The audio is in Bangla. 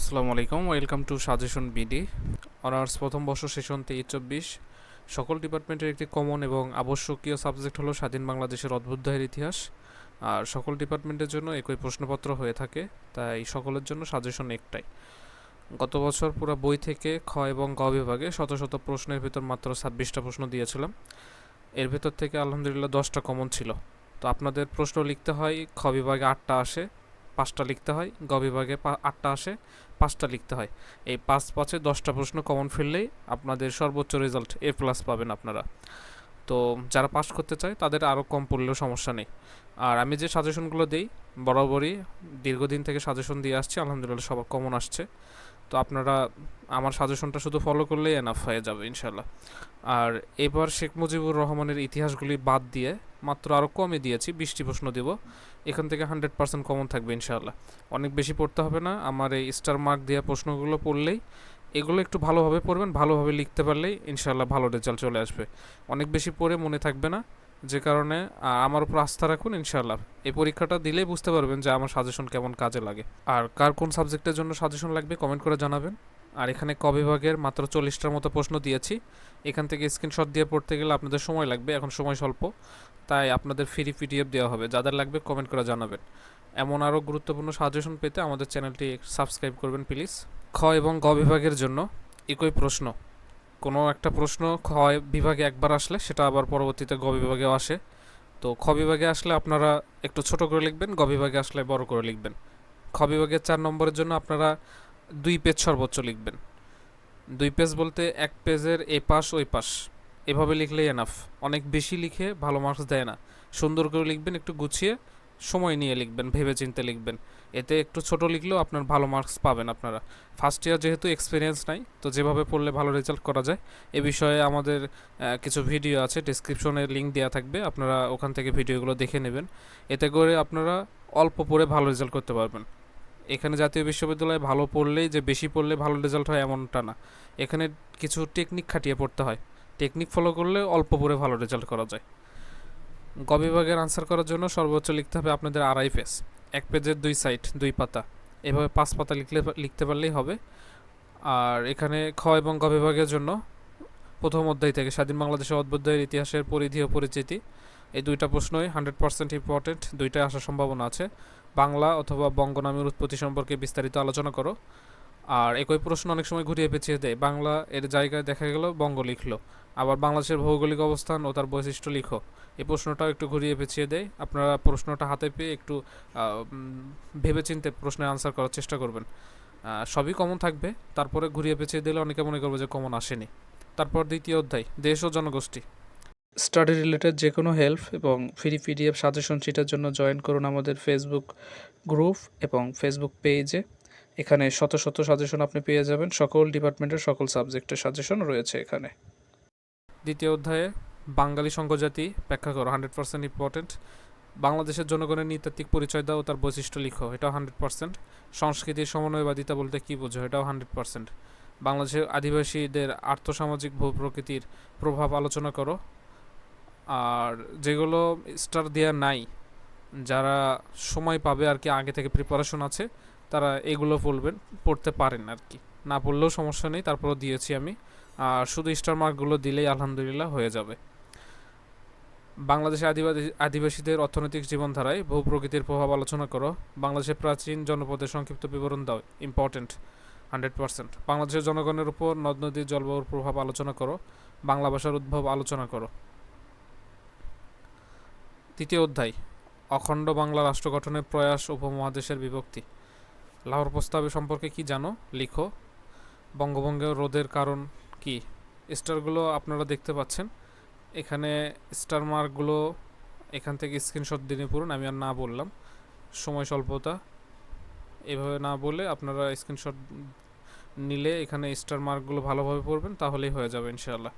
আসসালামু আলাইকুম welcome to suggestion BD. Honours প্রথম বর্ষ সেশন তেইশ চব্বিশ। সকল ডিপার্টমেন্টের একটি কমন এবং আবশ্যকীয় সাবজেক্ট হলো স্বাধীন বাংলাদেশের অদ্ভুতদায়ের ইতিহাস। আর সকল ডিপার্টমেন্টের জন্য একই প্রশ্নপত্র হয়ে থাকে, তাই সকলের জন্য সাজেশন একটাই। গত বছর পুরো বই থেকে খ এবং গ বিভাগে শত শত প্রশ্নের ভিতর মাত্র ছাব্বিশটা প্রশ্ন দিয়েছিলাম। এর ভিতর থেকে আলহামদুলিল্লাহ দশটা কমন ছিল। তো আপনাদের প্রশ্ন লিখতে হয়, খ বিভাগে আটটা আসে, পাঁচটা লিখতে হয়, গ বিভাগে আটটা আসে পাঁচটা লিখতে হয়। এই পাঁচ পাঁচে দশটা প্রশ্ন কমন ফেললেই আপনাদের সর্বোচ্চ রেজাল্ট এ প্লাস পাবেন আপনারা। তো যারা পাস করতে চায় তাদের আরও কম পড়লেও সমস্যা নেই। আর আমি যে সাজেশনগুলো দিই, বরাবরই দীর্ঘদিন থেকে সাজেশন দিয়ে আসছি, আলহামদুলিল্লাহ সবার কমন আসছে। তো আপনারা আমার সাজেশনটা শুধু ফলো করলেই এনাফ হয়ে যাবে ইনশাল্লাহ আর এবার শেখ মুজিবুর রহমানের ইতিহাসগুলি বাদ দিয়ে মাত্র আরও কমে দিয়েছি, বিশটি প্রশ্ন দেব। এখান থেকে হান্ড্রেড পার্সেন্ট কমন থাকবে ইনশাল্লাহ অনেক বেশি পড়তে হবে না, আমার এই স্টার মার্ক দেওয়া প্রশ্নগুলো পড়লেই এগুলো একটু ভালোভাবে পড়বেন, ভালোভাবে লিখতে পারলেই ইনশাল্লাহ ভালো রেজাল্ট চলে আসবে। অনেক বেশি পড়ে মনে থাকবে না যে কারণে আমার উপর আস্থা রাখুন ইনশাল্লাহ এই পরীক্ষাটা দিলেই বুঝতে পারবেন যে আমার সাজেশন কেমন কাজে লাগে। আর কার কোন সাবজেক্টের জন্য সাজেশন লাগবে কমেন্ট করে জানাবেন। আর এখানে ক বিভাগের মাত্র চল্লিশটার মতো প্রশ্ন দিয়েছি। এখান থেকে স্ক্রিনশট দিয়ে পড়তে গেলে আপনাদের সময় লাগবে, এখন সময় স্বল্প। তাই আপনাদের ফ্রি পিডিএফ দেওয়া হবে। যাদের লাগবে কমেন্ট করে জানাবেন। এমন আরও গুরুত্বপূর্ণ সাজেশন পেতে আমাদের চ্যানেলটি সাবস্ক্রাইব করবেন প্লিজ খ এবং গ বিভাগের জন্য একই প্রশ্ন। কোনো একটা প্রশ্ন খ বিভাগে একবার আসলে, সেটা আবার পরবর্তীতে গ বিভাগেও আসে। তো খ বিভাগে আসলে আপনারা একটু ছোট করে লিখবেন, গ বিভাগে আসলে বড় করে লিখবেন। খ বিভাগের চার নম্বরের জন্য আপনারা দুই পেজ সর্বোচ্চ লিখবেন। দুই পেজ বলতে এক পেজের এ পাশ, ওই পাশ। এভাবে লিখলেই এনাফ অনেক বেশি লিখে ভালো মার্কস দেয় না। সুন্দর করে লিখবেন, একটু গুছিয়ে সময় নিয়ে লিখবেন ভেবে চিন্তে লিখবেন। এতে একটু ছোট লিখলেও আপনার ভালো মার্কস পাবেন আপনারা। ফার্স্ট ইয়ার যেহেতু এক্সপিরিয়েন্স নাই, তো যেভাবে পড়লে ভালো রেজাল্ট করা যায়। এ বিষয়ে আমাদের কিছু ভিডিও আছে ডিসক্রিপশনে লিঙ্ক দেওয়া থাকবে। আপনারা ওখান থেকে ভিডিওগুলো দেখে নেবেন। এতে করে আপনারা অল্প পড়ে ভালো রেজাল্ট করতে পারবেন। এখানে জাতীয় বিশ্ববিদ্যালয়ে ভালো পড়লেই যে বেশি পড়লে ভালো রেজাল্ট হয় এমনটা না। এখানে কিছু টেকনিক খাটিয়ে পড়তে হয়। টেকনিক ফলো করলে অল্প পড়ে ভালো রেজাল্ট করা যায়। গ বিভাগের আনসার করার জন্য সর্বোচ্চ লিখতে হবে আপনাদের আড়াই পেজ এক পেজের দুই সাইড দুই পাতা। এভাবে পাঁচ পাতা লিখলে, লিখতে পারলেই হবে। আর এখানে খ এবং গ বিভাগের জন্য প্রথম অধ্যায় থেকে স্বাধীন বাংলাদেশের অদ্ভুতদের ইতিহাসের পরিধি ও পরিচিতি। এই দুইটা প্রশ্নই হান্ড্রেড পার্সেন্ট ইম্পর্টেন্ট দুইটাই আসার সম্ভাবনা আছে। বাংলা অথবা বঙ্গ নামের উৎপত্তি সম্পর্কে বিস্তারিত আলোচনা করো। আর একই প্রশ্ন অনেক সময় ঘুরিয়ে পেঁচিয়ে দেয়। বাংলা এর জায়গায় দেখা গেল বঙ্গ লিখলো। আবার বাংলাদেশের ভৌগোলিক অবস্থান ও তার বৈশিষ্ট্য লিখো। এই প্রশ্নটাও একটু ঘুরিয়ে পেঁচিয়ে দেয়। আপনারা প্রশ্নটা হাতে পেয়ে একটু ভেবে চিনতে প্রশ্নের আনসার করার চেষ্টা করবেন। সবই কমন থাকবে। তারপরে ঘুরিয়ে পেঁচিয়ে দিলে অনেকে মনে করবে যে কমন আসেনি। তারপর দ্বিতীয় অধ্যায়, দেশ ও জনগোষ্ঠী। স্টাডি রিলেটেড যে কোনো হেল্প এবং ফ্রি পিডিএফ সাজেশন শিটের জন্য জয়েন করুন আমাদের ফেসবুক গ্রুপ এবং ফেসবুক পেজে এখানে শত শত সাজেশন আপনি পেয়ে যাবেন। সকল ডিপার্টমেন্টের সকল সাবজেক্টের সাজেশন রয়েছে এখানে। দ্বিতীয় অধ্যায়ে, বাঙালি সংঘজাতি ব্যাখ্যা করো হান্ড্রেড পার্সেন্ট ইম্পর্টেন্ট বাংলাদেশের জনগণের নৃতাত্ত্বিক পরিচয় দাও, তার বৈশিষ্ট্য লিখো, এটাও হান্ড্রেড পার্সেন্ট সংস্কৃতির সমন্বয়বাদিতা বলতে কী বোঝো, এটাও হান্ড্রেড পার্সেন্ট বাংলাদেশের আদিবাসীদের আর্থসামাজিক ভূপ্রকৃতির প্রভাব আলোচনা করো। আর যেগুলো স্টার দেওয়া নাই, যারা সময় পাবে আর কি আগে থেকে প্রিপারেশন আছে তারা এগুলো পড়বেন পড়তে পারেন আর কি না পড়লেও সমস্যা নেই, তারপরও দিয়েছি আমি। আর শুধু স্টার মার্কগুলো দিলেই আলহামদুলিল্লাহ হয়ে যাবে। বাংলাদেশের আদিবাসী আদিবাসীদের অর্থনৈতিক জীবনধারায় বহু প্রকৃতির প্রভাব আলোচনা করো। বাংলাদেশের প্রাচীন জনপদের সংক্ষিপ্ত বিবরণ দাও ইম্পর্টেন্ট হান্ড্রেড পার্সেন্ট বাংলাদেশের জনগণের উপর নদ, নদীর জলবায়ুর প্রভাব আলোচনা করো, বাংলা ভাষার উদ্ভব আলোচনা করো। তৃতীয় অধ্যায়, অখণ্ড বাংলা রাষ্ট্র গঠনের প্রয়াস উপমহাদেশের বিভক্তি। লাহোর প্রস্তাবে সম্পর্কে কি জানো? লিখো। বঙ্গভঙ্গের রোধের কারণ কি? স্টারগুলো আপনারা দেখতে পাচ্ছেন। এখানে স্টার মার্কগুলো এখান থেকে স্ক্রিনশট দিয়ে পড়ুন, আমি আর না বললাম। সময় স্বল্পতা। এভাবে না বলে আপনারা স্ক্রিনশট নিলে এখানে স্টার মার্কগুলো ভালোভাবে পড়বেন, তাহলেই হয়ে যাবে ইনশাআল্লাহ।